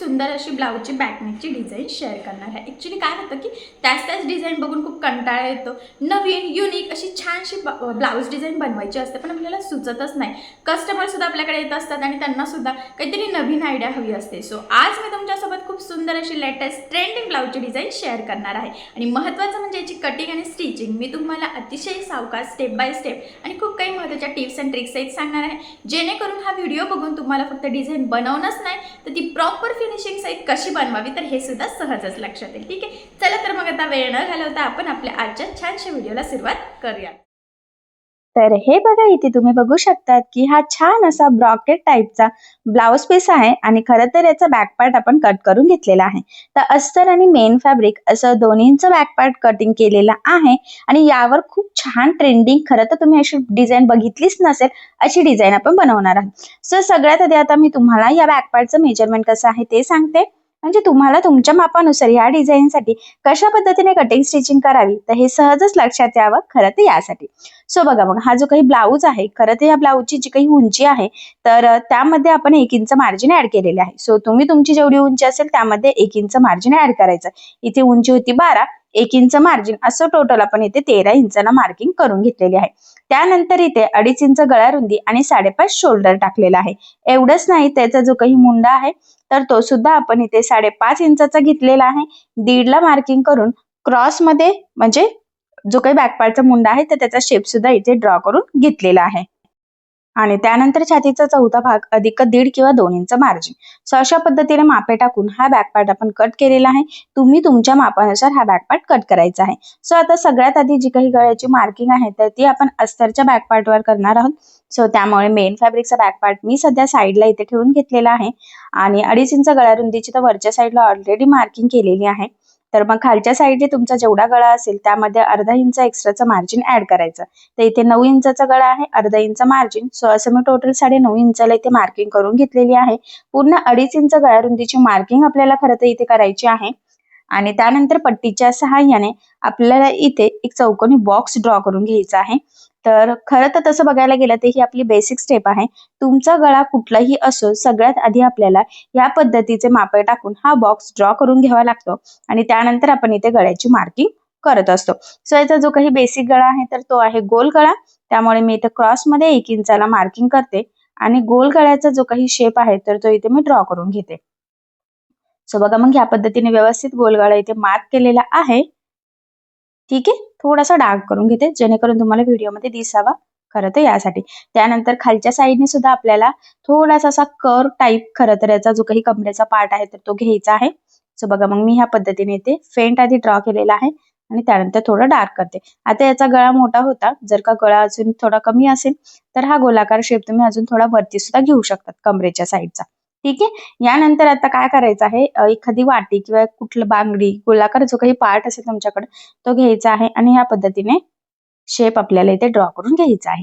सुंदर अशी ब्लाऊजची बॅकनेकची design share करणार आहे. ॲक्च्युली काय होतं की त्याच त्याच डिझाईन बघून खूप कंटाळा येतो. नवीन युनिक अशी छानशी ब्लाऊज डिझाईन बनवायची असते पण आपल्याला सुचतच नाही. कस्टमरसुद्धा आपल्याकडे येत असतात आणि त्यांनासुद्धा काहीतरी नवीन आयडिया हवी असते. सो आज मी तुमच्यासोबत खूप सुंदर अशी लेटेस्ट ट्रेंडिंग ब्लाऊजची डिझाईन शेअर करणार आहे. आणि महत्त्वाचं म्हणजे याची कटिंग आणि स्टिचिंग मी तुम्हाला अतिशय सावकाश स्टेप बाय स्टेप आणि खूप काही महत्त्वाच्या टिप्स अँड ट्रिक्स आहेत सांगणार आहे. जेणेकरून हा व्हिडिओ बघून तुम्हाला फक्त डिझाईन बनवणंच नाही तर ती प्रॉपर फिनिशिंग सहित कशी बनवावी तर हे सुद्धा सहजच लक्षात येईल. ठीक आहे? चला तर मग आता वेळ न घालवता आपण आपल्या आजच्या छानशा व्हिडिओला सुरुवात करूया तर हे बघा इथे तुम्ही बघू शकतात की हा छान असा ब्रॉकेट टाईपचा ब्लाउज पीस आहे आणि खरं तर याचा बॅक पार्ट आपण कट करून घेतलेला आहे. तर अस्तर आणि मेन फॅब्रिक असं दोन्हींचं बॅक पार्ट कटिंग केलेलं आहे आणि यावर खूप छान ट्रेंडिंग खरं तर तुम्ही अशी डिझाईन बघितलीच नसेल अशी डिझाईन आपण बनवणार आहोत. सो सगळ्यात आधी आता मी तुम्हाला या बॅकपार्टचं मेजरमेंट कसं आहे ते सांगते. म्हणजे तुम्हाला तुमच्या मापानुसार या डिझाईनसाठी कशा पद्धतीने कटिंग स्टिचिंग करावी तर हे सहजच लक्षात यावं खरं तर यासाठी. सो बघा मग हा जो काही ब्लाऊज आहे खरं तर या ब्लाऊजची जी काही उंची आहे तर त्यामध्ये आपण एक इंच मार्जिन ऍड केलेले आहे. सो तुम्ही तुमची जेवढी उंची असेल त्यामध्ये एक इंच मार्जिन ऍड करायचं. इथे उंची होती बारा एक इंच मार्जिन असं टोटल आपण इथे तेरा इंचाला मार्किंग करून घेतलेली आहे. त्यानंतर इथे अडीच इंच गळा रुंदी आणि साडेपाच शोल्डर टाकलेला आहे. एवढंच नाही त्याचा जो काही मुंडा आहे तर तो सुद्धा आपण इथे साडेपाच इंचाचा घेतलेला आहे. दीडला मार्किंग करून क्रॉसमध्ये म्हणजे जो काही बॅकपार्टचा मुंडा आहे तर त्याचा शेप सुद्धा इथे ड्रॉ करून घेतलेला आहे. आणि त्यानंतर छातीचा चौथा भाग अधिक दीड किंवा दोन इंच मार्जिन सो अशा पद्धतीने मापे टाकून हा बॅकपार्ट आपण कट केलेला आहे. तुम्ही तुमच्या मापानुसार हा बॅकपार्ट कट करायचा आहे. सो आता सगळ्यात आधी जी काही गळ्याची मार्किंग आहे तर ती आपण अस्तरच्या बॅकपार्टवर करणार आहोत. सो त्यामुळे मेन फॅब्रिकचा बॅकपार्ट मी सध्या साईडला इथे ठेवून घेतलेला आहे. आणि अडीच इंच गळ्या रुंदीची तर वरच्या साईडला ऑलरेडी मार्किंग केलेली आहे. तर मग खालच्या साईडने तुमचा जेवढा गळा असेल त्यामध्ये अर्धा इंच एक्स्ट्राचं मार्जिन ऍड करायचं. तर इथे नऊ इंचाचा गळा आहे अर्धा इंच मार्जिन सो असं मी टोटल साडे नऊ इंचाला इथे मार्किंग करून घेतलेली आहे. पूर्ण अडीच इंच गळा रुंदीची मार्किंग आपल्याला खरं तर इथे करायची आहे. आणि त्यानंतर पट्टीच्या सहाय्याने आपल्याला इथे एक चौकोनी बॉक्स ड्रॉ करून घ्यायचा आहे. तर खरं तर तसं बघायला गेलं तर ही आपली बेसिक स्टेप आहे. तुमचा गळा कुठलाही असो सगळ्यात आधी आपल्याला या पद्धतीचे मापे टाकून हा बॉक्स ड्रॉ करून घ्यावा लागतो आणि त्यानंतर आपण इथे गळ्याची मार्किंग करत असतो. सो याचा जो काही बेसिक गळा आहे तर तो आहे गोल गळा. त्यामुळे मी इथे क्रॉसमध्ये एक इंचाला मार्किंग करते आणि गोल गळ्याचा जो काही शेप आहे तर तो इथे मी ड्रॉ करून घेते. सो बघा मग ह्या पद्धतीने व्यवस्थित गोलगळा इथे मार्क केलेला आहे. ठीक आहे? थोडासा डार्क करून घेते जेणेकरून तुम्हाला व्हिडिओमध्ये दिसावा खरं तर यासाठी. त्यानंतर खालच्या साईडने सुद्धा आपल्याला थोडासा असा कर टाईप खरं तर याचा जो काही कमरेचा पार्ट आहे तर तो घ्यायचा आहे. सो बघा मग मी ह्या पद्धतीने ते फेंट आधी ड्रॉ केलेला आहे आणि त्यानंतर थोडं डार्क करते. आता याचा गळा मोठा होता. जर का गळा अजून थोडा कमी असेल तर हा गोलाकार शेप तुम्ही अजून थोडा वरती सुद्धा घेऊ शकतात कमरेच्या साईडचा ठीक आहे? यानंतर आता काय करायचं आहे? एखादी वाटी किंवा कुठलं बांगडी गोलाकार जो काही पार्ट असेल तुमच्याकडे तो घ्यायचा आहे आणि ह्या पद्धतीने शेप आपल्याला इथे ड्रॉ करून घ्यायचा आहे.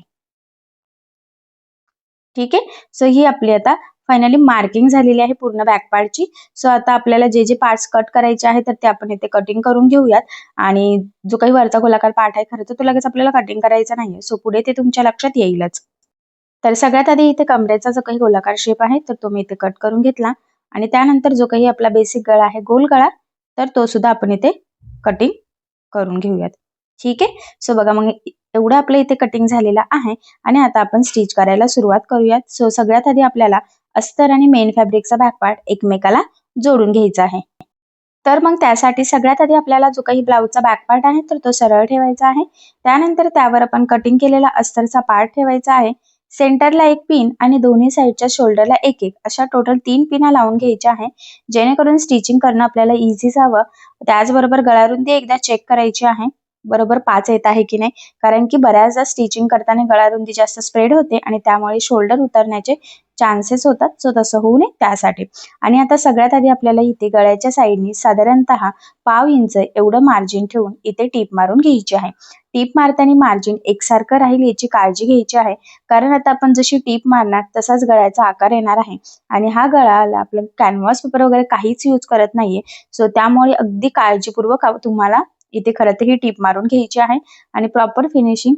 ठीक आहे? सो ही आपली आता फायनली मार्किंग झालेली आहे पूर्ण बॅक पार्टची सो आता आपल्याला जे जे पार्ट्स कट करायचे आहे तर ते आपण इथे कटिंग करून घेऊयात. आणि जो काही वरचा गोलाकार पार्ट आहे खरं तर तो लगेच आपल्याला कटिंग करायचा नाहीये. सो पुढे ते तुमच्या लक्षात येईलच. तर सगळ्यात आधी इथे कमरेचा जो काही गोलाकार शेप आहे तर तो मी इथे कट करून घेतला. आणि त्यानंतर जो काही आपला बेसिक गळा आहे गोल गळा तर तो सुद्धा आपण इथे कटिंग करून घेऊयात. ठीक आहे? सो बघा मग एवढं आपलं इथे कटिंग झालेलं आहे. आणि आता आपण स्टिच करायला सुरुवात करूयात. सो सगळ्यात आधी आपल्याला अस्तर आणि मेन फॅब्रिकचा बॅकपार्ट एकमेकाला जोडून घ्यायचा आहे. तर मग त्यासाठी सगळ्यात आधी आपल्याला जो काही ब्लाऊजचा बॅकपार्ट आहे तर तो सरळ ठेवायचा आहे. त्यानंतर त्यावर आपण कटिंग केलेला अस्तरचा पार्ट ठेवायचा आहे. सेंटरला एक पिन आणि दोन्ही साईडच्या शोल्डरला एक एक. अशा टोटल तीन पिना लावून घ्यायच्या आहे जेणेकरून स्टिचिंग करणं आपल्याला इझी जावं. त्याचबरोबर गळ्यारुंदी एकदा चेक करायची आहे. बरोबर पाच येत आहे की नाही? कारण की बऱ्याचदा स्टिचिंग करताना गळारुंदी जास्त स्प्रेड होते आणि त्यामुळे शोल्डर उतरण्याचे चान्सेस होतात. सो तसं होऊ नये त्यासाठी. आणि आता सगळ्यात आधी आपल्याला इथे गळ्याच्या साईडनी साधारणतः पाव इंच एवढं मार्जिन ठेवून इथे टीप मारून घ्यायची आहे. टीप मारताना मार्जिन एकसारखं राहील याची काळजी घ्यायची आहे. कारण आता आपण जशी टीप मारणार तसाच गळ्याचा आकार येणार आहे. आणि हा गळाला आपलं कॅनव्हास पेपर वगैरे काहीच यूज करत नाहीये. सो त्यामुळे अगदी काळजीपूर्वक तुम्हाला इथे खरं तर ही टीप मारून घ्यायची आहे आणि प्रॉपर फिनिशिंग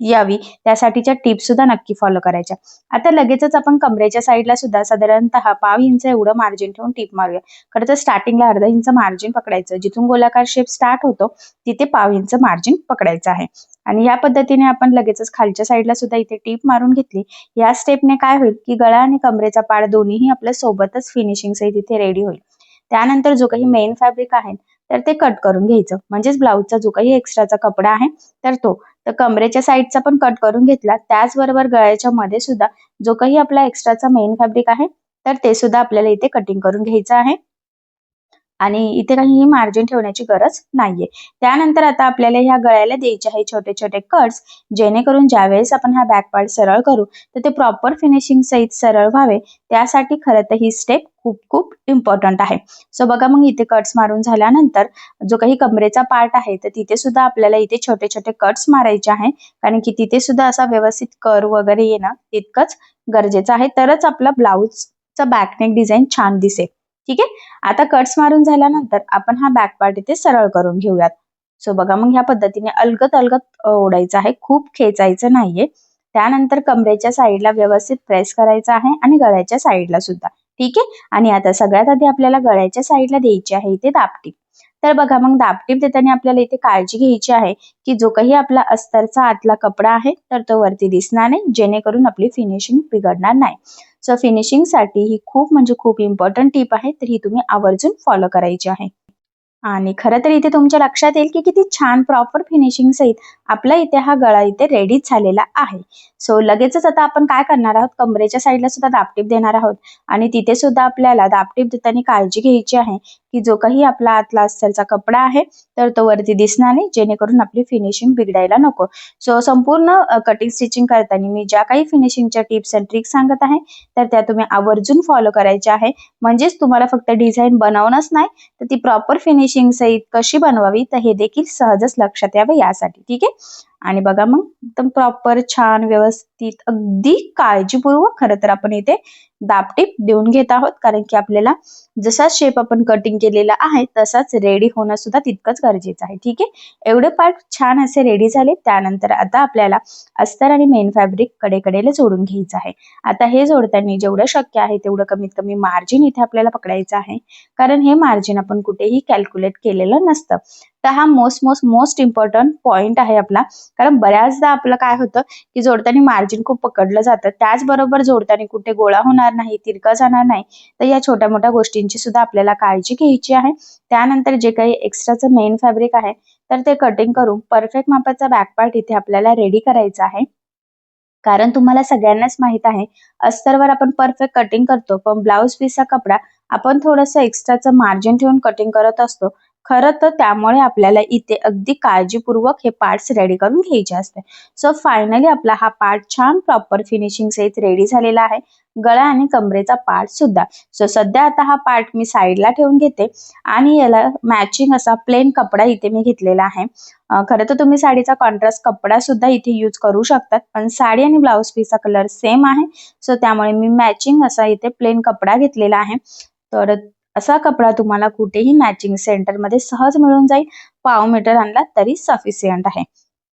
यावी. त्यासाठीच्या टिप्स सुद्धा नक्की फॉलो करायच्या. आता लगेचच आपण कमरेच्या साईडला सुद्धा साधारणतः पाव इंच एवढं मार्जिन ठेवून टीप मारूया. खरं तर स्टार्टिंगला अर्धा इंच मार्जिन पकडायचं. जिथून गोलाकार शेप स्टार्ट होतो तिथे पाव इंच मार्जिन पकडायचं आहे. आणि या पद्धतीने आपण लगेचच खालच्या साईडला सुद्धा इथे टीप मारून घेतली. या स्टेपने काय होईल की गळा आणि कमरेचा पाड दोन्हीही आपल्या सोबतच फिनिशिंग सहित इथे रेडी होईल. त्यानंतर जो काही मेन फॅब्रिक आहे तर ते कट करून घ्यायचं. म्हणजेच ब्लाऊजचा जो काही एक्स्ट्राचा कपडा आहे तर तो. तर कमरेच्या साईडचा पण कट करून घेतला. त्याचबरोबर गळ्याच्या मध्ये सुद्धा जो काही आपला एक्स्ट्राचा मेन फॅब्रिक आहे तर ते सुद्धा आपल्याला इथे कटिंग करून घ्यायचं आहे. आणि इथे काहीही मार्जिन ठेवण्याची गरज नाहीये. त्यानंतर आता आपल्याला ह्या गळ्याला द्यायचे आहे छोटे छोटे कट्स जेणेकरून ज्यावेळेस आपण हा बॅक पार्ट सरळ करू तर ते प्रॉपर फिनिशिंग सहित सरळ व्हावे. त्यासाठी खरं तर ही स्टेप खूप खूप इम्पॉर्टंट आहे. सो बघा मग इथे कट्स मारून झाल्यानंतर जो काही कमरेचा पार्ट आहे तर तिथे सुद्धा आपल्याला इथे छोटे छोटे कट्स मारायचे आहे. कारण की तिथे सुद्धा असा व्यवस्थित कर वगैरे येणं तितकंच गरजेचं आहे. तरच आपला ब्लाऊजचा बॅकनेक डिझाईन छान दिसेल. ठीक? आहे आता कट्स मारून झाल्यानंतर आपण हा बॅक पार्ट इथे सरळ करून घेऊयात. सो बघा मग ह्या पद्धतीने अलगत अलगत ओढायचं आहे. खूप खेचायचं नाहीये. त्यानंतर कमरेच्या साईडला व्यवस्थित प्रेस करायचं आहे आणि गळ्याच्या साईडला सुद्धा. ठीक? आहे आणि आता सगळ्यात आधी आपल्याला गळ्याच्या साईडला द्यायची आहे इथे दापटी तर बघा मग दापटीप देताना आपल्याला इथे काळजी घ्यायची आहे की जो काही आपला अस्तरचा आतला कपडा आहे तर तो वरती दिसणार नाही जेणेकरून आपली फिनिशिंग बिघडणार नाही. सो फिनिशिंगसाठी ही खूप म्हणजे खूप इम्पॉर्टंट टीप आहे तर ही तुम्ही आवर्जून फॉलो करायची आहे. आणि खरं तर इथे तुमच्या लक्षात येईल की किती छान प्रॉपर फिनिशिंग सहित आपला इथे हा गळा इथे रेडीच झालेला आहे. सो लगेचच आता आपण काय करणार आहोत? कमरेच्या साईडला सुद्धा दापटीप देणार आहोत. आणि तिथे सुद्धा आपल्याला दापटीप देताना काळजी घ्यायची आहे की जो काही आपला आतला अस्तरचा कपडा आहे तर तो वरती दिसणार नाही जेणेकरून आपली फिनिशिंग बिघडायला नको. सो संपूर्ण कटिंग स्टिचिंग करताना मी ज्या काही फिनिशिंगच्या टिप्स अँड ट्रिक्स सांगत आहे तर त्या तुम्ही आवर्जून फॉलो करायच्या आहे. म्हणजेच तुम्हाला फक्त डिझाईन बनवणंच नाही तर ती प्रॉपर फिनिशिंग सहित कशी बनवावी तर हे देखील सहजच लक्षात यावं यासाठी. ठीक आहे? आणि बघा मग एकदम प्रॉपर छान व्यवस्थित अगदी काळजीपूर्वक खरं तर आपण इथे दापटीप देऊन घेत आहोत. कारण की आपल्याला जसा शेप आपण कटिंग केलेला आहे तसाच रेडी होणं सुद्धा तितकंच गरजेचं आहे. ठीक आहे? एवढे पार्ट छान असे रेडी झाले त्यानंतर आता आपल्याला अस्तर आणि मेन फॅब्रिक कडेकडेला जोडून घ्यायचं आहे. आता हे जोडताना जेवढं शक्य आहे तेवढं कमीत कमी मार्जिन इथे आपल्याला पकडायचं आहे. कारण हे मार्जिन आपण कुठेही कॅल्क्युलेट केलेलं नसतं. तर हा most most most important point आहे आपला. कारण बऱ्याचदा आपलं काय होतं की जोडताना मार्जिन खूप पकडलं जातं. त्याचबरोबर जोडताना कुठे गोळा होणार नाही तिरका जाणार नाही तर या छोट्या मोठ्या गोष्टींची सुद्धा आपल्याला काळजी घ्यायची आहे. त्यानंतर जे काही एक्स्ट्राचं मेन फॅब्रिक आहे तर ते कटिंग करून परफेक्ट मापाचा बॅक पार्ट इथे आपल्याला रेडी करायचा आहे. कारण तुम्हाला सगळ्यांनाच माहीत आहे अस्तरवर आपण परफेक्ट कटिंग करतो पण ब्लाऊज पीसचा कपडा आपण थोडंसं एक्स्ट्राचं मार्जिन ठेवून कटिंग करत असतो. खरं तर त्यामुळे आपल्याला इथे अगदी काळजीपूर्वक हे पार्ट्स रेडी करून घ्यायचे असते. सो फायनली आपला हा पार्ट छान प्रॉपर फिनिशिंग सहित रेडी झालेला आहे. गळा आणि कमरेचा पार्ट सुद्धा. सो सध्या आता हा पार्ट मी साईडला ठेवून घेते. आणि याला मॅचिंग असा प्लेन कपडा इथे मी घेतलेला आहे. खरं तर तुम्ही साडीचा कॉन्ट्रास्ट कपडा सुद्धा इथे यूज करू शकतात. पण साडी आणि ब्लाऊज पीसचा कलर सेम आहे. सो त्यामुळे मी मॅचिंग असा इथे प्लेन कपडा घेतलेला आहे. तर असा कपडा तुम्हाला कुठेही मॅचिंग सेंटरमध्ये सहज मिळून जाईल. पाव मीटर आणला तरी सफिशियंट आहे.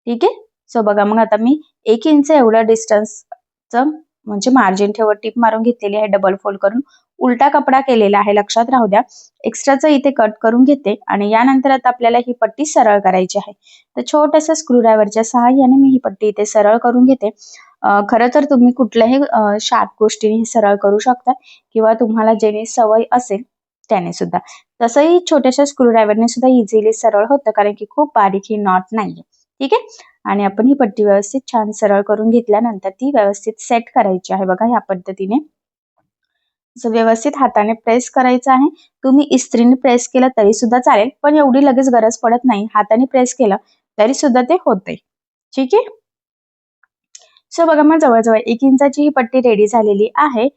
ठीक आहे? सो बघा मग आता मी एक इंच एवढं डिस्टन्सचं म्हणजे मार्जिन ठेवत टिप मारून घेतलेली आहे. डबल फोल्ड करून उलटा कपडा केलेला आहे. लक्षात राहू द्या. एक्स्ट्राचं इथे कट करून घेते आणि यानंतर आता आपल्याला ही पट्टी सरळ करायची आहे. तर छोट्याशा स्क्रूड्रायव्हरच्या सहाय्याने मी ही पट्टी इथे सरळ करून घेते. खरं तर तुम्ही कुठल्याही शार्प गोष्टीने सरळ करू शकता किंवा तुम्हाला जेणे सवय असेल त्याने सुद्धा. तसंही छोट्याशा स्क्रूड्रायव्हरने सुद्धा इझिली सरळ होतं कारण की खूप बारीक ही नॉट नाहीये. ठीक आहे? आणि आपण ही पट्टी व्यवस्थित छान सरळ करून घेतल्यानंतर ती व्यवस्थित सेट करायची आहे बघा ह्या पद्धतीने. व्यवस्थित हाताने प्रेस करायचं आहे. तुम्ही इस्त्रीने प्रेस केलं तरी सुद्धा चालेल पण एवढी लगेच गरज पडत नाही. हाताने प्रेस केलं तरी सुद्धा ते होते ठीक आहे? सो बघा मग जवळजवळ एक इंचाची ही पट्टी रेडी झालेली आहे.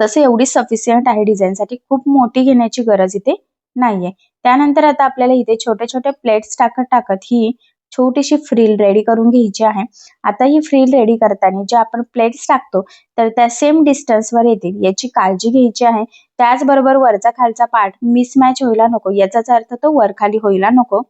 तसे एवढी सफिशियंट आहे डिझाईनसाठी खूप मोठी घेण्याची गरज इथे नाहीये. त्यानंतर आता आपल्याला इथे छोटे छोटे प्लेट्स टाकत टाकत ही छोटीशी फ्रील रेडी करून घ्यायची आहे. आता ही फ्रील रेडी करताना जे आपण प्लेट्स टाकतो तर त्या सेम डिस्टन्सवर येतील. याची काळजी घ्यायची आहे. त्याचबरोबर वरचा खालचा पार्ट मिसमॅच व्हायला नको. याचाच अर्थ तो वर खाली व्हायला नको.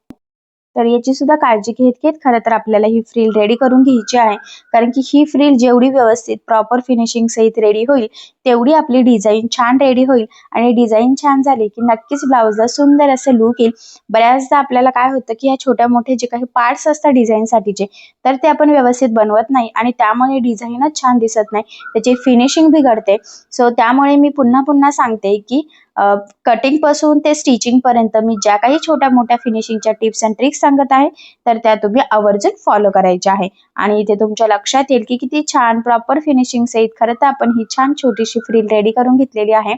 तर याची सुद्धा काळजी घेत घेत खरं तर आपल्याला ही फ्रील रेडी करून घ्यायची आहे. कारण की ही फ्रील जेवढी व्यवस्थित प्रॉपर फिनिशिंग सहित रेडी होईल तेवढी आपली डिझाईन छान रेडी होईल आणि डिझाईन छान झाली की नक्कीच ब्लाऊजला सुंदर असं लुक येईल. बऱ्याचदा आपल्याला काय होतं की ह्या छोट्या मोठे जे काही पार्ट्स असतात डिझाईनसाठीचे तर ते आपण व्यवस्थित बनवत नाही आणि त्यामुळे डिझाईनच छान दिसत नाही. त्याची फिनिशिंग बिघडते. सो त्यामुळे मी पुन्हा पुन्हा सांगते की कटिंगपासून ते स्टिचिंग पर्यंत मी ज्या काही छोट्या मोठ्या फिनिशिंगच्या टिप्स अँड ट्रिक्स सांगत आहे तर त्या तुम्ही आवर्जून फॉलो करायच्या आहे. आणि इथे तुमच्या लक्षात येईल की किती छान प्रॉपर फिनिशिंग सहित खरं तर आपण ही छान छोटीशी फ्रील रेडी करून घेतलेली आहे.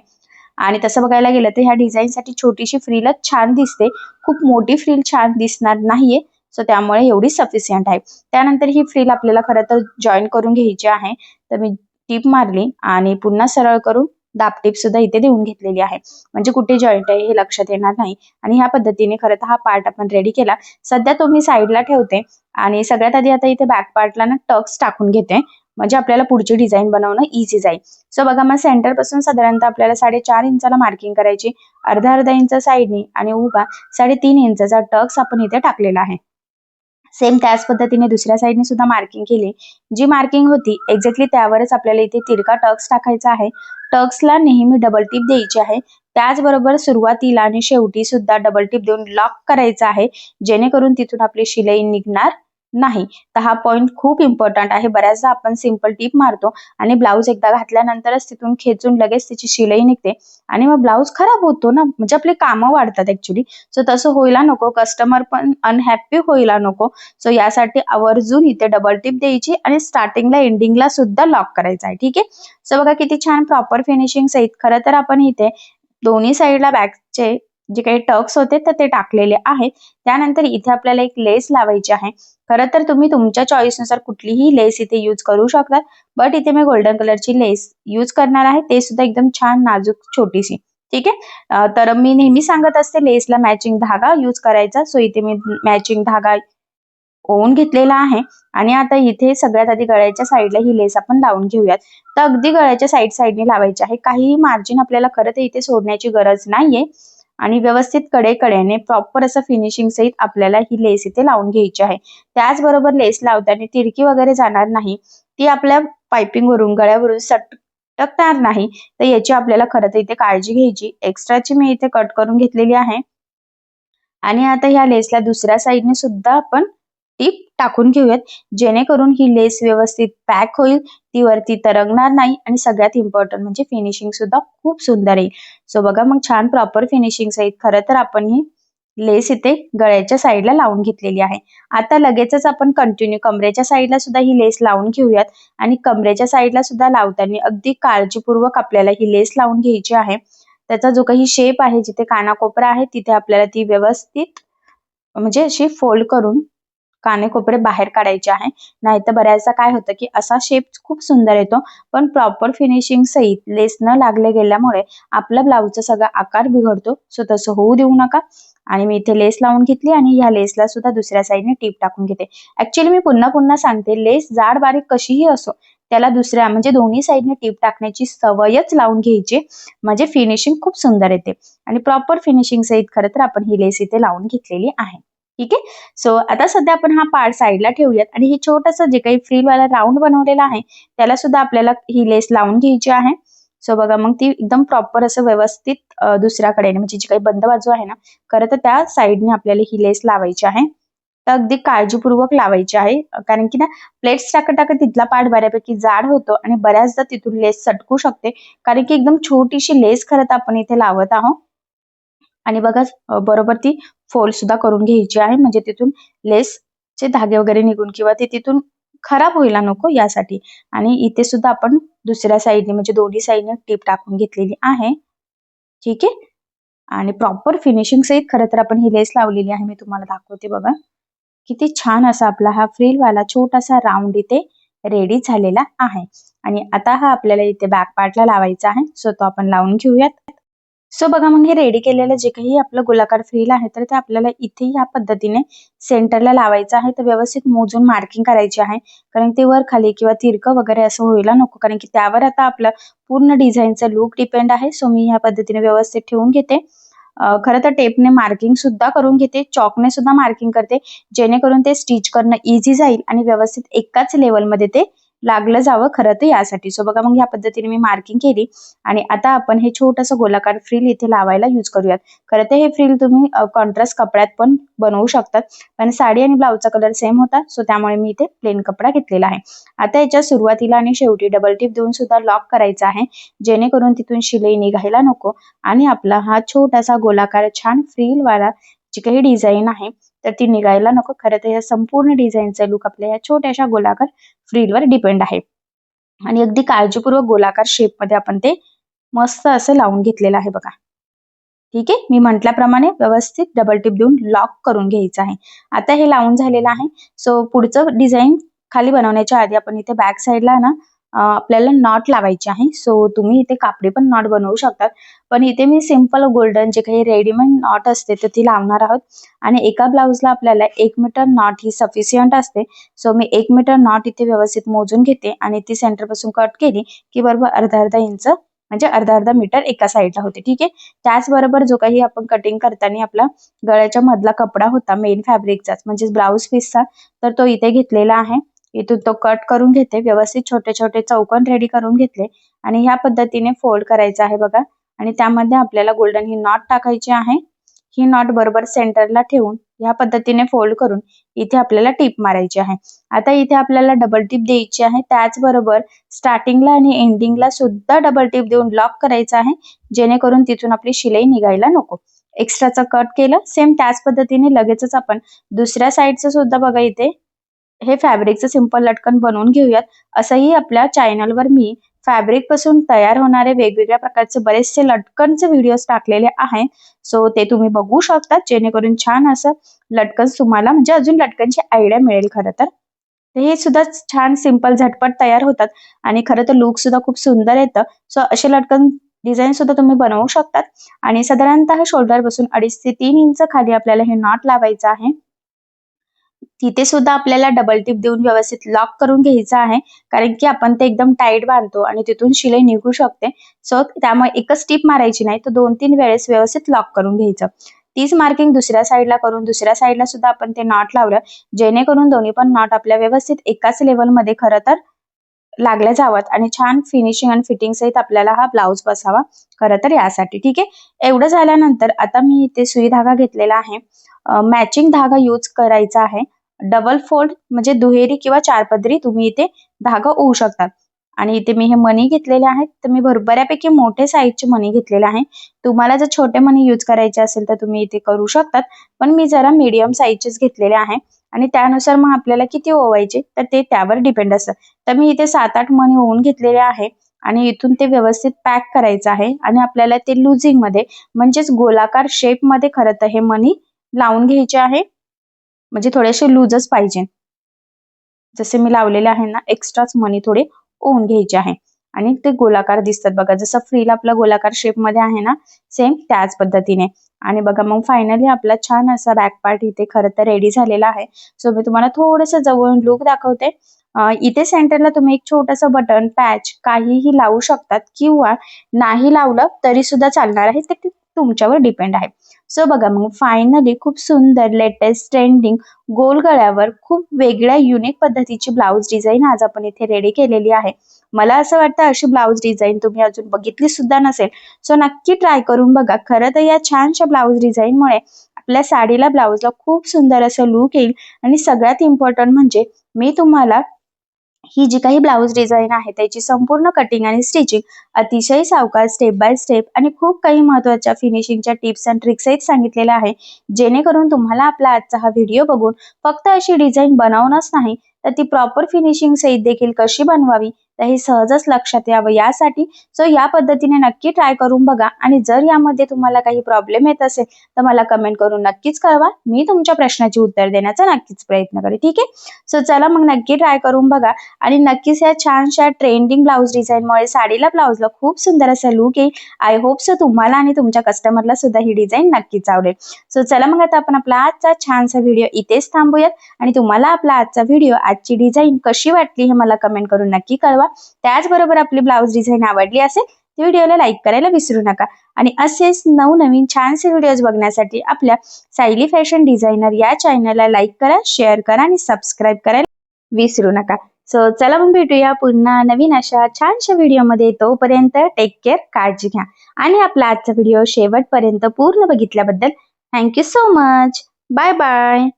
आणि तसं बघायला गेलं तर ह्या डिझाईनसाठी छोटीशी फ्रीलच छान दिसते. खूप मोठी फ्रील छान दिसणार नाहीये. सो त्यामुळे एवढी सफिशियंट आहे. त्यानंतर ही फ्रील आपल्याला खरं तर जॉईन करून घ्यायची आहे. तर मी टीप मारली आणि पुन्हा सरळ करून दाबटीप सुद्धा इथे देऊन घेतलेली आहे. म्हणजे कुठे जॉईंट आहे हे लक्षात येणार नाही. आणि ह्या पद्धतीने खरं तर हा पार्ट आपण रेडी केला. सध्या तो मी साईडला ठेवते. आणि सगळ्यात आधी आता इथे बॅक पार्टला ना टक्स टाकून घेते. म्हणजे आपल्याला पुढची डिझाईन बनवणं इझी जाईल. सो बघा मग सेंटरपासून साधारणतः आपल्याला साडेचार इंचाला मार्किंग करायची. अर्धा अर्धा इंच साईडनी आणि उभा साडेतीन इंचा टक्स आपण इथे टाकलेला आहे. सेम त्याच पद्धतीने दुसऱ्या साईडने सुद्धा मार्किंग केली. जी मार्किंग होती एक्झॅक्टली त्यावरच आपल्याला इथे तिरका टक्स टाकायचा आहे. टक्सला नेहमी डबल टिप द्यायची आहे. त्याचबरोबर सुरुवातीला आणि शेवटी सुद्धा डबल टिप देऊन लॉक करायचा आहे. जेणेकरून तिथून आपली शिलाई निघणार नाही. तर हा पॉईंट खूप इम्पॉर्टंट आहे. बऱ्याचदा आपण सिंपल टिप मारतो आणि ब्लाऊज एकदा घातल्यानंतरच तिथून खेचून लगेच तिची शिलाई निघते. आणि मग ब्लाऊज खराब होतो ना. म्हणजे आपले कामं वाढतात ऍक्च्युली सो तसं होईला नको. कस्टमर पण अनहॅप्पी होईला नको. सो यासाठी आवर्जून इथे डबल टिप द्यायची आणि स्टार्टिंगला एंडिंगला सुद्धा लॉक करायचा आहे. ठीक आहे? सो बघा किती छान प्रॉपर फिनिशिंग सहित. खरं तर आपण इथे दोन्ही साईडला बॅकचे जे काही टक्स होते तर ते टाकलेले आहेत. त्यानंतर इथे आपल्याला एक लेस लावायची आहे. खरं तर तुम्ही तुमच्या चॉईसनुसार कुठलीही लेस इथे यूज करू शकतात बट इथे मी गोल्डन कलरची लेस यूज करणार आहे. ते सुद्धा एकदम छान नाजूक छोटीशी. ठीक आहे? तर मी नेहमी सांगत असते लेसला मॅचिंग धागा यूज करायचा. सो इथे मी मॅचिंग धागा ओवून घेतलेला आहे. आणि आता इथे सगळ्यात आधी गळ्याच्या साईडला ही लेस आपण लावून घेऊयात. तर अगदी गळ्याच्या साईड साईडने लावायची आहे. काहीही मार्जिन आपल्याला खरं तर इथे सोडण्याची गरज नाहीये. आणि व्यवस्थित कडेकड्याने प्रॉपर असं फिनिशिंग सहित आपल्याला ही लेस इथे लावून घ्यायची आहे. त्याचबरोबर लेस लावताना तिरकी वगैरे जाणार नाही. ती आपल्या पाइपिंग वरून गळ्यावरून सटकणार नाही. तर याची आपल्याला खरं तर इथे काळजी घ्यायची. एक्स्ट्राची मी इथे कट करून घेतलेली आहे. आणि आता ह्या लेसला दुसऱ्या साईडने सुद्धा आपण टीप टाकून घेऊयात. जेणेकरून ही लेस व्यवस्थित पॅक होईल ती वरती तरंगणार नाही आणि सगळ्यात इम्पॉर्टंट म्हणजे फिनिशिंग सुद्धा खूप सुंदर येईल. सो बघा मग छान प्रॉपर फिनिशिंग सहित खरं तर आपण ही लेस इथे गळ्याच्या साईडला लावून घेतलेली आहे. आता लगेचच आपण कंटिन्यू कमरेच्या साईडला सुद्धा ही लेस लावून घेऊयात आणि कमरेच्या साईडला सुद्धा लावताना अगदी काळजीपूर्वक आपल्याला ही लेस लावून घ्यायची आहे. त्याचा जो काही शेप आहे जिथे कानाकोपरा आहे तिथे आपल्याला ती व्यवस्थित म्हणजे अशी फोल्ड करून कानेकोपरे बाहेर काढायचे आहे. नाहीतर बऱ्याचदा काय होतं की असा शेप खूप सुंदर येतो पण प्रॉपर फिनिशिंग सहित लेस न लागले गेल्यामुळे आपला ब्लाऊजचा सगळा आकार बिघडतो. सो तसं होऊ देऊ नका. आणि मी इथे लेस लावून घेतली आणि ह्या लेसला सुद्धा दुसऱ्या साईडने टीप टाकून घेते. ऍक्च्युली मी पुन्हा पुन्हा सांगते लेस जाड बारीक कशीही असो त्याला दुसऱ्या म्हणजे दोन्ही साईडने टीप टाकण्याची सवयच लावून घ्यायची. म्हणजे फिनिशिंग खूप सुंदर येते. आणि प्रॉपर फिनिशिंग सहित खरं तर आपण ही लेस इथे लावून घेतलेली आहे. ठीक आहे? सो आता सध्या आपण हा पार्ट साईडला ठेवूयात. आणि हे छोटस जे काही फ्रीलवाला राऊंड बनवलेला आहे त्याला सुद्धा आपल्याला ही लेस लावून घ्यायची आहे. सो बघा मग ती एकदम प्रॉपर असं व्यवस्थित दुसऱ्याकडे म्हणजे जी काही बंद बाजू आहे ना खरं तर त्या साईडने आपल्याला ही लेस लावायची आहे. तर अगदी काळजीपूर्वक लावायची आहे. कारण की ना प्लेट्स टाकत टाकत तिथला पार्ट बऱ्यापैकी जाड होतो आणि बऱ्याचदा तिथून लेस सटकू शकते. कारण की एकदम छोटीशी लेस खरं तर आपण इथे लावत आहोत. आणि बघा बरोबर ती फोल्ड सुद्धा करून घ्यायची आहे. म्हणजे तिथून लेसचे धागे वगैरे निघून किंवा ती तिथून खराब व्हायला नको यासाठी. आणि इथे सुद्धा आपण दुसऱ्या साईडने म्हणजे दोन्ही साईडने टीप टाकून घेतलेली आहे. ठीक आहे? आणि प्रॉपर फिनिशिंग सहित खरं तर आपण ही लेस लावलेली आहे. मी तुम्हाला दाखवते बघा. किती छान असा आपला हा फ्रीलवाला छोटासा राऊंड इथे रेडी झालेला आहे. आणि आता हा आपल्याला इथे बॅक पार्टला लावायचा आहे. सो तो आपण लावून घेऊयात. सो बघा मग हे रेडी केलेलं जे काही आपलं गोलाकार फ्रील आहे तर ते आपल्याला इथे या पद्धतीने सेंटरला लावायचं आहे. तर व्यवस्थित मोजून मार्किंग करायची आहे. कारण ते वर खाली किंवा तिरकं वगैरे असं व्हायला नको. कारण की त्यावर आता आपलं पूर्ण डिझाईनचा लुक डिपेंड आहे. सो मी ह्या पद्धतीने व्यवस्थित ठेवून घेते. खरं तर टेपने मार्किंग सुद्धा करून घेते. चॉकने सुद्धा मार्किंग करते. जेणेकरून ते स्टिच करणं इझी जाईल आणि व्यवस्थित एकाच लेवलमध्ये ते लागलं जावं खरं तर यासाठी. सो बघा मग या पद्धतीने मी मार्किंग केली आणि आता आपण हे छोटंसं गोलाकार फ्रिल इथे लावायला यूज करूयात. खरं तर हे फ्रिल तुम्ही कॉन्ट्रास्ट कपड्यात पण बनवू शकतात. पण साडी आणि ब्लाऊजचा कलर सेम होता सो त्यामुळे मी इथे प्लेन कपडा घेतलेला आहे. आता याच्या सुरुवातीला आणि शेवटी डबल टिप देऊन सुद्धा लॉक करायचा आहे जेणेकरून तिथून शिलाई निघायला नको. आणि आपला हा छोटासा गोलाकार छान फ्रील वाला जी काही डिझाईन आहे तर ती निघायला नको. खरं तर या संपूर्ण डिझाईनचा लुक आपल्या या छोट्याशा गोलाकार फ्रीलवर डिपेंड आहे. आणि अगदी काळजीपूर्वक गोलाकार शेपमध्ये आपण ते मस्त असं लावून घेतलेलं आहे बघा. ठीक आहे? मी म्हटल्याप्रमाणे व्यवस्थित डबल टिप देऊन लॉक करून घ्यायचं आहे. आता हे लावून झालेलं आहे. सो पुढचं डिझाईन खाली बनवण्याच्या आधी आपण इथे बॅक साईडला ना आपल्याला नॉट लावायचे आहे. सो तुम्ही इथे कापडी पण नॉट बनवू शकतात. पण इथे मी सिंपल गोल्डन जे काही रेडीमेड नॉट असते तर ती लावणार आहोत. आणि एका ब्लाऊजला आपल्याला एक मीटर नॉट ही सफिशियंट असते. सो मी एक मीटर नॉट इथे व्यवस्थित मोजून घेते आणि ती सेंटरपासून कट केली की बरोबर अर्धा अर्धा इंच म्हणजे अर्धा अर्धा मीटर एका साईडला होते. ठीक आहे? त्याचबरोबर जो काही आपण कटिंग करताना आपला गळ्याच्या मधला कपडा होता मेन फॅब्रिकचाच म्हणजे ब्लाऊज पीसचा तर तो इथे घेतलेला आहे. इथून तो कट करून घेते व्यवस्थित छोटे छोटे चौकन रेडी करून घेतले आणि ह्या पद्धतीने फोल्ड करायचा आहे बघा. आणि त्यामध्ये आपल्याला गोल्डन ही नॉट टाकायची आहे. ही नॉट बरोबर सेंटरला ठेवून ह्या पद्धतीने फोल्ड करून इथे आपल्याला टीप मारायची आहे. आता इथे आपल्याला डबल टीप द्यायची आहे. त्याचबरोबर स्टार्टिंगला आणि एंडिंगला सुद्धा डबल टीप देऊन लॉक करायचं आहे. जेणेकरून तिथून आपली शिलाई निघायला नको. एक्स्ट्राचं कट केलं सेम त्याच पद्धतीने लगेचच आपण दुसऱ्या साईडचं सुद्धा बघा इथे. हे फॅब्रिकचं सिंपल लटकन बनवून घेऊयात. असंही आपल्या चॅनलवर मी फॅब्रिकपासून तयार होणारे वेगवेगळ्या प्रकारचे बरेचसे लटकनचे व्हिडिओज टाकलेले आहे सो ते तुम्ही बघू शकता जेणेकरून छान असं लटकन तुम्हाला म्हणजे अजून लटकनची आयडिया मिळेल खरं तर. हे सुद्धा छान सिंपल झटपट तयार होतात आणि खरं तर लुक सुद्धा खूप सुंदर येतं. सो असे लटकन डिझाईन सुद्धा तुम्ही बनवू शकतात. आणि साधारणतः शोल्डर बसून अडीच ते तीन इंच खाली आपल्याला हे नॉट लावायचं आहे. तिथे सुद्धा आपल्याला डबल टिप देऊन व्यवस्थित लॉक करून घ्यायचं आहे. कारण की आपण ते एकदम टाईट बांधतो आणि तिथून शिलाई निघू शकते. सो त्यामुळे एकच टिप मारायची नाही. तर दोन तीन वेळेस व्यवस्थित लॉक करून घ्यायचं. तीच मार्किंग दुसऱ्या साईडला करून दुसऱ्या साईडला सुद्धा आपण ते नॉट लावलं. जेणेकरून दोन्ही पण नॉट आपल्या व्यवस्थित एकाच लेवलमध्ये खरं तर लागल्या जावात आणि छान फिनिशिंग आणि फिटिंग सहित आपल्याला हा ब्लाऊज बसावा खरं तर यासाठी. ठीक आहे? एवढं झाल्यानंतर आता मी इथे सुई धागा घेतलेला आहे. मॅचिंग धागा यूज करायचा आहे. डबल फोल्ड म्हणजे दुहेरी किंवा चारपदरी तुम्ही इथे धागा ओवू शकतात. आणि इथे मी हे मनी घेतलेले आहेत. तर मी भर बऱ्यापैकी मोठे साईजचे मनी घेतलेले आहे. तुम्हाला जर छोटे मनी यूज करायचे असेल तर तुम्ही इथे करू शकतात. पण मी जरा मीडियम साईजचेच घेतलेले आहे. आणि त्यानुसार मग आपल्याला किती ओवायचे तर ते त्यावर डिपेंड असतं. तर मी इथे सात आठ मनी ओवून घेतलेले आहे. आणि इथून ते व्यवस्थित पॅक करायचं आहे. आणि आपल्याला ते लुझिंगमध्ये म्हणजेच गोलाकार शेपमध्ये खरं तर हे मनी लावून घ्यायचे आहे. म्हणजे थोडेसे लूजच पाहिजे. जसे मी लावलेले आहे ना एक्स्ट्राच मनी थोडे ओवून घ्यायचे आहे. आणि ते गोलाकार दिसतात बघा जसं फ्रील आपला गोलाकार शेपमध्ये आहे ना सेम त्याच पद्धतीने. आणि बघा मग फायनली आपला छान असा बॅक पार्ट इथे खरं तर रेडी झालेला आहे. सो मी तुम्हाला थोडंसं जवळून लुक दाखवते. इथे सेंटरला तुम्ही एक छोटंसं बटन पॅच काहीही लावू शकतात किंवा नाही लावलं तरी सुद्धा चालणार आहे. ते तुमच्यावर डिपेंड आहे. सो बघा मग फायनली खूप सुंदर लेटेस्ट ट्रेंडिंग गोल गळ्यावर खूप वेगळ्या युनिक पद्धतीची ब्लाऊज डिझाईन आज आपण इथे रेडी केलेली आहे. मला असं वाटतं अशी ब्लाऊज डिझाईन तुम्ही अजून बघितली सुद्धा नसेल. सो नक्की ट्राय करून बघा. खरं तर या छानशा ब्लाऊज डिझाईनमुळे आपल्या साडीला ब्लाऊजला खूप सुंदर असं लुक येईल. आणि सगळ्यात इम्पॉर्टंट म्हणजे मी तुम्हाला ही जी काही ब्लाऊज डिझाईन आहे त्याची संपूर्ण कटिंग आणि स्टिचिंग अतिशय सावकाश स्टेप बाय स्टेप आणि खूप काही महत्त्वाच्या फिनिशिंगच्या टिप्स अँड ट्रिक्स सांगितलेल्या आहे. जेणेकरून तुम्हाला आपला आजचा हा व्हिडिओ बघून फक्त अशी डिझाईन बनवूनच नाही तर ती प्रॉपर फिनिशिंग सहित देखील कशी बनवावी तर हे सहजच लक्षात यावं. यासाठी सो या पद्धतीने नक्की ट्राय करून बघा. आणि जर यामध्ये तुम्हाला काही प्रॉब्लेम येत असेल तर मला कमेंट करून नक्कीच कळवा. मी तुमच्या प्रश्नाची उत्तर देण्याचा नक्कीच प्रयत्न करेन. ठीक आहे? सो चला मग नक्की ट्राय करून बघा. आणि नक्कीच या छानशा ट्रेंडिंग ब्लाऊज डिझाईनमुळे साडीला ब्लाऊजला खूप सुंदर असा लुक येईल. आय होप सो तुम्हाला आणि तुमच्या कस्टमरला सुद्धा ही डिझाईन नक्कीच आवडेल. सो चला मग आता आपण आपला आजचा छानसा व्हिडिओ इथेच थांबूयात. आणि तुम्हाला आपला आजचा व्हिडिओ आजची डिझाईन कशी वाटली हे मला कमेंट करून नक्की कळवा. त्याचबरोबर आपली ब्लाऊज डिझाईन आवडली असेल व्हिडिओला लाईक करायला विसरू नका. आणि असेच नवनवीन छानसे व्हिडिओज बघण्यासाठी आपल्या सायली फॅशन डिझायनर या चॅनलला लाईक करा शेअर करा आणि सबस्क्राईब करायला विसरू नका. सो चला मग भेटूया पुन्हा नवीन अशा छानशा व्हिडिओमध्ये तोपर्यंत टेक केअर काळजी घ्या. आणि आपला आजचा व्हिडिओ शेवटपर्यंत पूर्ण बघितल्याबद्दल thank you so much bye bye